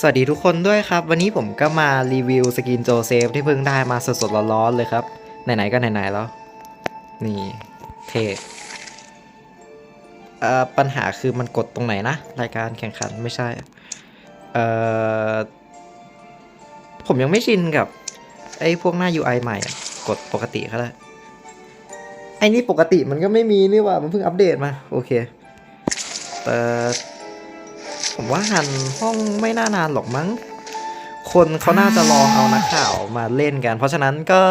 สวัสดีทุกคนด้วยครับ วันนี้ผมก็มารีวิวสกินโจเซฟที่เพิ่งได้มาสดๆร้อนๆเลยครับ ไหนๆก็ไหนๆแล้ว นี่เท่เอ่อปัญหาคือมันกดตรงไหนนะ รายการแข่งขันไม่ใช่เอ่อผมยังไม่ชินกับ ไอ้พวกหน้า UI ใหม่กดปกติเขาแล้ไอ้นี่ปกติมันก็ไม่มีนี่หว่ามันเพิ่งอัปเดตมา โอเคเปิด ผมว่าหันห้องไม่น่านานหรอกมั้ง คนเขาน่าจะลองเอานักข่าวมาเล่นกัน เพราะฉะนั้นก็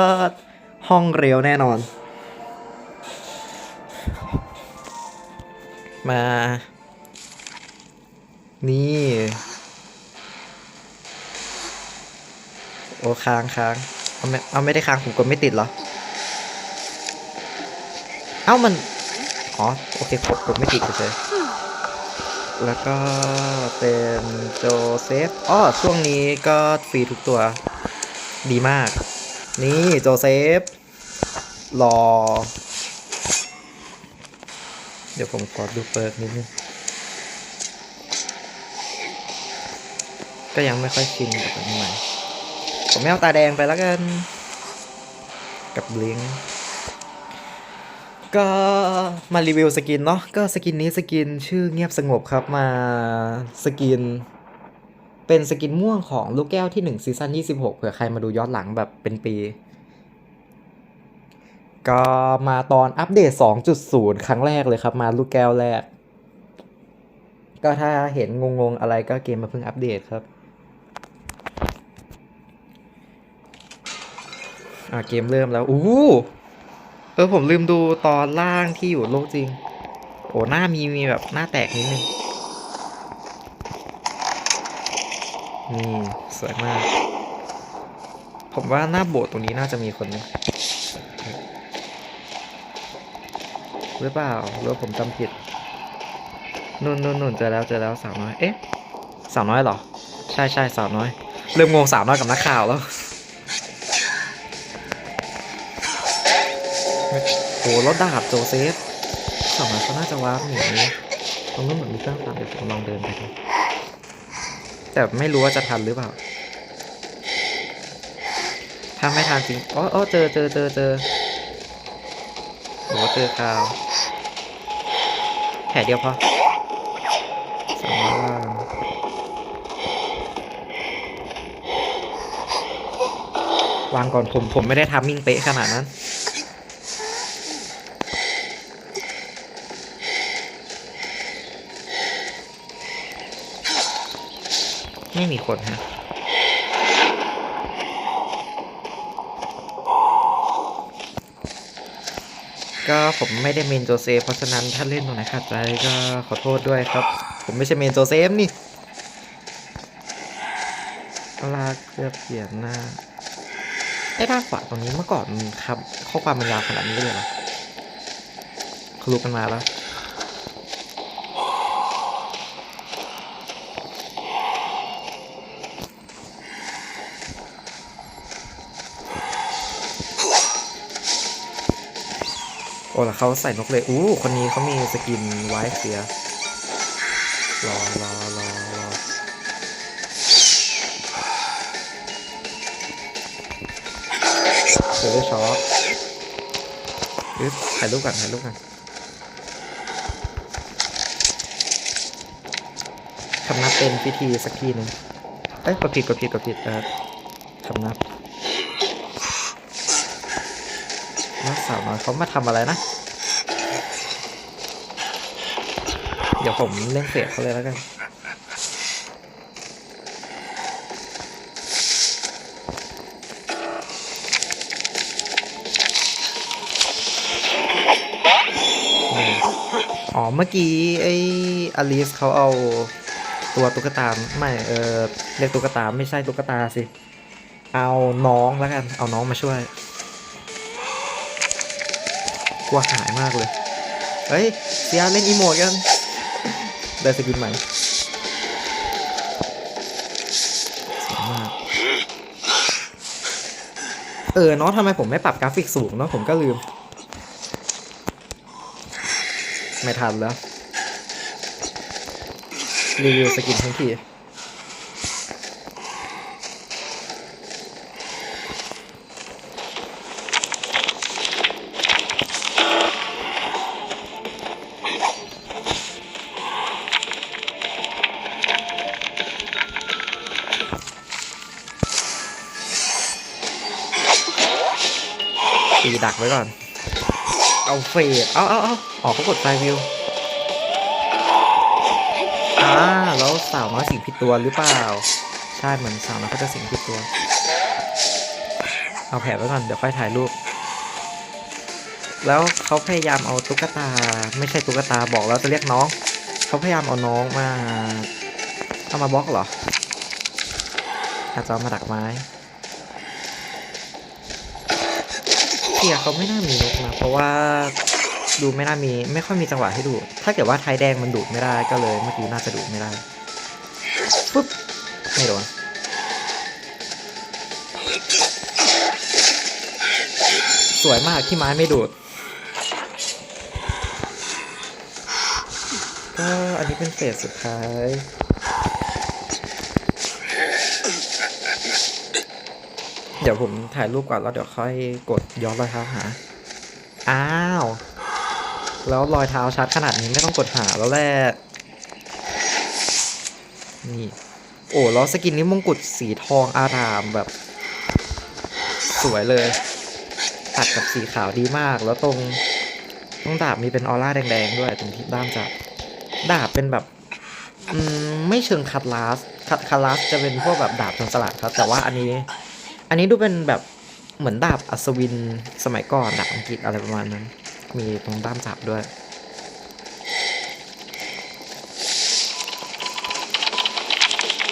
ห้องเร็วแน่นอน มา นี่ โอ้ค้างค้างเอาไม่เอาไม่ได้ค้างผมกดไม่ติดเหรอ เอ้ามัน อ๋อ โอเคกดกดไม่ติดเฉย แล้วก็เป็นโจเซฟอ้อช่วงนี้ก็ฟรีทุกตัวดีมาก นี่โจเซฟรอ เดี๋ยวผมขอดูเปิร์กนิดนึง ก็ยังไม่ค่อยชินกับอันใหม่ ผมไม่เอาตาแดงไปแล้วกัน กับบลิงก็ ก็มารีวิวสกินเนาะก็สกินนี้สกินชื่อเงียบสงบครับมาสกิน เป็นสกินม่วงของลูกแก้วที่ 1 ซีซั่น 26 เผื่อใครมาดูย้อนหลังแบบเป็นปี ก็มาตอนอัปเดต 2.0 ครั้งแรกเลยครับ มาลูกแก้วแรก ก็ถ้าเห็นงงๆอะไรก็เกมมาเพิ่งอัปเดตครับอ่าเกมเริ่มแล้ว อู้ ออผมลืมดูตอนล่างที่อยู่โลกจริง โอ้หน้ามีมีแบบหน้าแตกนิดนึง นี่ สวยมาก ผมว่าหน้าโบสถ์ตรงนี้น่าจะมีคนนะหรือเปล่าหรือว่าผมจำผิดนุ่นนุ่นนุ่นเจอแล้วเจอแล้วสาวน้อย เอ๊ะสาวน้อยเหรอ ใช่ใช่สาวน้อย เริ่มงงสาวน้อยกับนักข่าวแล้ว โหแล้วดาบโจเซฟสาวน้อยเขาน่าจะวาร์ปหนีตรงนู้นเหมือนมีเครื่องตัดเดี๋ยวผมลองเดินไปดูแต่ไม่รู้ว่าจะทันหรือเปล่า ถ้าไม่ทันจริงอ๋ออเจอเจอเจอเจอโหเจอคราวแผลเดียวพอสองล่างวางก่อนผมผมไม่ได้ทำมิ่งเป๊ะขนาดนั้น ไม่มีคนฮะก็ผมไม่ได้เมนโจเซฟเพราะฉะนั้นถ้าเล่นตรงไหนขาดใจก็ขอโทษด้วยครับ ผมไม่ใช่เมนโจเซฟนี่ลากเพื่อเปลี่ยนหน้าไอ้ด้านขวาตรงนี้เมื่อก่อนครับ ข้อความมันยาวขนาดนี้เลยเหรอเขารู้กันมาแล้ว แล้วเขาใส่นกเลยอู้คนนี้เขามีสกินไวท์เสียรอรอรอรอเจอได้ช็อปอึ๊บถ่ายรูปกันถ่ายรูปกันคำนับเป็นพิธีสักทีหนึ่งเอ้ยกดผิดกดผิดกดผิดเออคำนับ นักสาวน้อยเขามาทำอะไรนะ เดี๋ยวผมเล่นเฟซเขาเลยแล้วกันอ๋อเมื่อกี้ไอ้อลิสเขาเอาตัวตุ๊กตาไม่เออเรียกตุ๊กตาไม่ใช่ตุ๊กตาสิ เอาน้องแล้วกัน เอาน้องมาช่วย กลัวหายมากเลย เฮ้ยเซียเล่นอีโมดกันได้สกินใหม่สวยมากเออเนาะทำไมผมไม่ปรับกราฟิกสูงเนาะผมก็ลืม ไม่ทันแล้วรีวิวสกินทั้งที ดักไว้ก่อน เอาเฟดเอาเอาเอาออกเขากดไฟวิวอ่าแล้วสาวน้อยสิงผิดตัวหรือเปล่า ใช่เหมือนสาวน้อยเขาจะสิงผิดตัว เอาแผลไว้ก่อนเดี๋ยวค่อยถ่ายรูป แล้วเขาพยายามเอาตุ๊กตา ไม่ใช่ตุ๊กตาบอกแล้วจะเรียกน้อง เขาพยายามเอาน้องมาเอามาบล็อกเหรออาจจะเอามาดักไม้ เทียเขาไม่น่ามีนกนะเพราะว่าดูไม่น่ามีไม่ค่อยมีจังหวะให้ดู ถ้าเกิดว่าไทยแดงมันดูดไม่ได้ก็เลยเมื่อกี้น่าจะดูดไม่ได้ปุ๊บไม่โดนสวยมากที่ไม้ไม่ดูดก็อันนี้เป็นเฟสสุดท้าย เดี๋ยวผมถ่ายรูปก่อนแล้วเดี๋ยวค่อยกดย้อนรอยเท้าหา อ้าว แล้วรอยเท้าชัดขนาดนี้ไม่ต้องกดหาแล้วแหละ นี่ โอ้แล้วสกินนี้มงกุฎสีทองอารามแบบ สวยเลย ตัดกับสีขาวดีมาก แล้วตรงตรงดาบมีเป็นออร่าแดงๆด้วยตรงที่ด้ามจับ ดาบเป็นแบบอืมไม่เชิงคัตลาสคัตคัตลาสจะเป็นพวกแบบดาบชนสลัดครับ แต่ว่าอันนี้ อันนี้ดูเป็นแบบเหมือนดาบอัศวินสมัยก่อนดาบอังกฤษอะไรประมาณนั้น มีตรงด้ามจับด้วย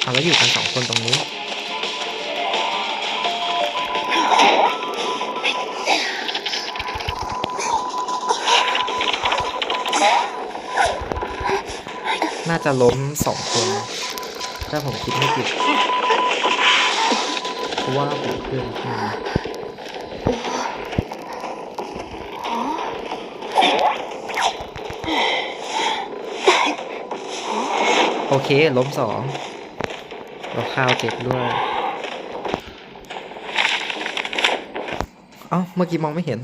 เอาแล้วอยู่กันสองคนตรงนี้น่าจะล้มสองคน ถ้าผมคิดไม่ผิด ว่าผมเพื่อนขึ้นมโอเค ล้มสองเราข้าวเจ็บด้วย เอ้า เมื่อกี้มองไม่เห็น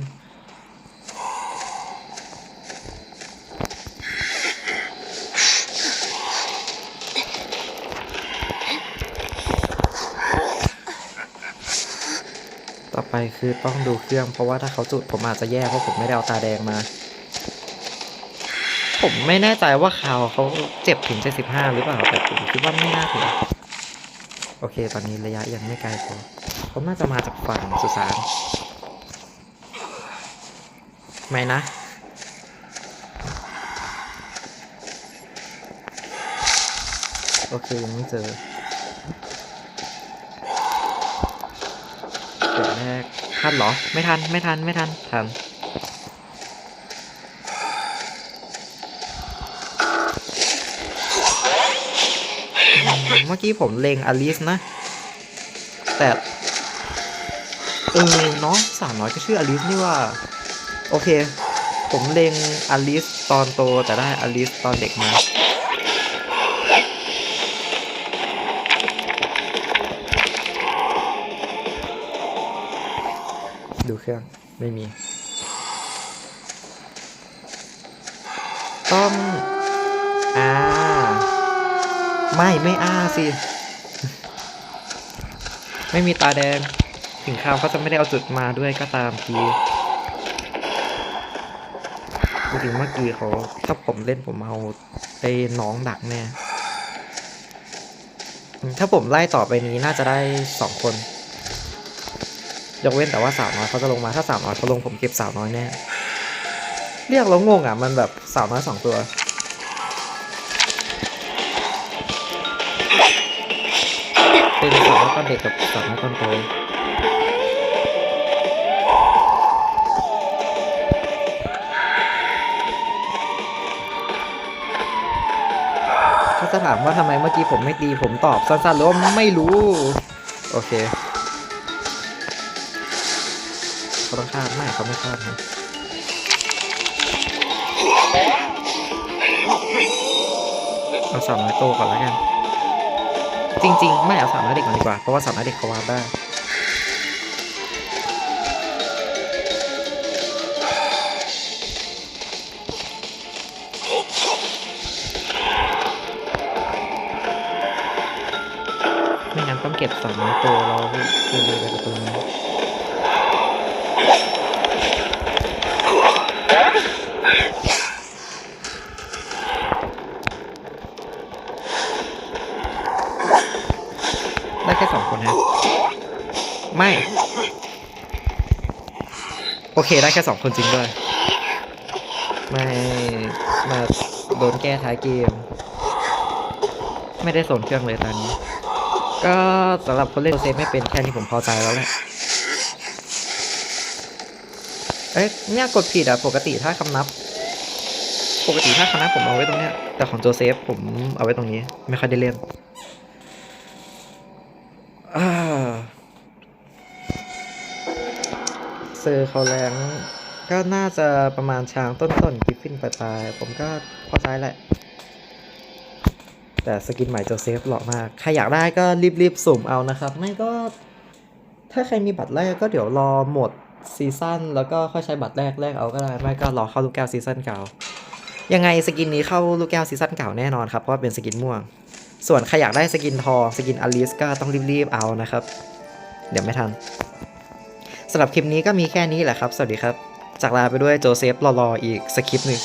ไปคือต้องดูเครื่องเพราะว่าถ้าเขาจุดผมอาจจะแย่เพราะผมไม่ได้เอาตาแดงมา ผมไม่แน่ใจว่าข่าวเขาเจ็บถึง 75 หรือเปล่าแต่ผมคิดว่าไม่น่าถึงโอเค ตอนนี้ระยะยังไม่ไกลพอผมน่าจะมาจากฝั่งสุสานไม่นะโอเคยังไม่เจอ ทันเหรอ ไม่ทัน ไม่ทัน ไม่ทัน ทัน เมื่อกี้ผมเลงอลิสนะ แต่ เออน้องสาวน้อยก็ชื่ออลิสนี่ว่า โอเค ผมเลงอลิสตอนโตแต่ได้อลิสตอนเด็กมา ดูเครื่องไม่มี ต้องอ่าไม่ไม่อ้าสิ ไม่มีตาแดง ถึงคราวเขาจะไม่ได้เอาจุดมาด้วยก็ตามทีจริงเมื่อกี้เขาถ้าผมเล่นผมเอาไอ้น้องดักแน่ถ้าผมไล่ต่อไปนี้น่าจะได้สองคน ยกเว้นแต่ว่าสาวน้อยเขาจะลงมาถ้าสาวน้อยเขาลงผมเก็บสาวน้อยแน่เรียกแล้วงงอะมันแบบสาวน้อยสองตัวเป็นสาวน้อยตอนเด็กกับสาวน้อยตอนโตถ้าจะถามว่าทำไมเมื่อกี้ผมไม่ตีผมตอบสั้นๆหรือว่าไม่รู้ โอเค เขาต้องคาไม่เขาไม่คาดนะเอาสาวน้อยโตก่อนแล้วกัน จริง ๆ ไม่เอาสาวน้อยเด็กก่อนดีกว่าเพราะว่าสาวน้อยเด็กเขาวาดได้ไม่งั้นต้องเก็บสาวน้อยโตแล้วคือเลยไปประตูนี้ ได้แค่สองคนฮะ ไม่ โอเคได้แค่สองคนจริงด้วย ไม่ มาโดนแก้ท้ายเกม ไม่ได้สนเครื่องเลยตอนนี้ ก็สำหรับคนเล่นโซเซไม่เป็นแค่นี้ผมพอใจแล้วแหละ เอ้ยเนี่ยกดผิดอะปกติถ้าคำนับ ปกติถ้าคำนับผมเอาไว้ตรงเนี้ย แต่ของโจเซฟผมเอาไว้ตรงนี้ ไม่ค่อยได้เล่นเซอร์เขาแรงก็น่าจะประมาณช้างต้นๆกิฟฟินปลายๆผมก็พอใจแหละ แต่สกินใหม่โจเซฟหล่อมาก ใครอยากได้ก็รีบๆสุ่มเอานะครับ ไม่ก็ ถ้าใครมีบัตรแรกก็เดี๋ยวรอหมด ซีซั่นแล้วก็ค่อยใช้บัตรแรกแรกเอาก็ได้ไม่ก็รอเข้าลูกแก้วซีซั่นเก่า ยังไงสกินนี้เข้าลูกแก้วซีซั่นเก่าแน่นอนครับเพราะว่าเป็นสกินม่วง ส่วนใครอยากได้สกินทองสกินอลิสก็ต้องรีบๆเอานะครับ เดี๋ยวไม่ทันสำหรับคลิปนี้ก็มีแค่นี้แหละครับ สวัสดีครับ จากลาไปด้วยโจเซฟรอๆอีกสคริปต์หนึ่ง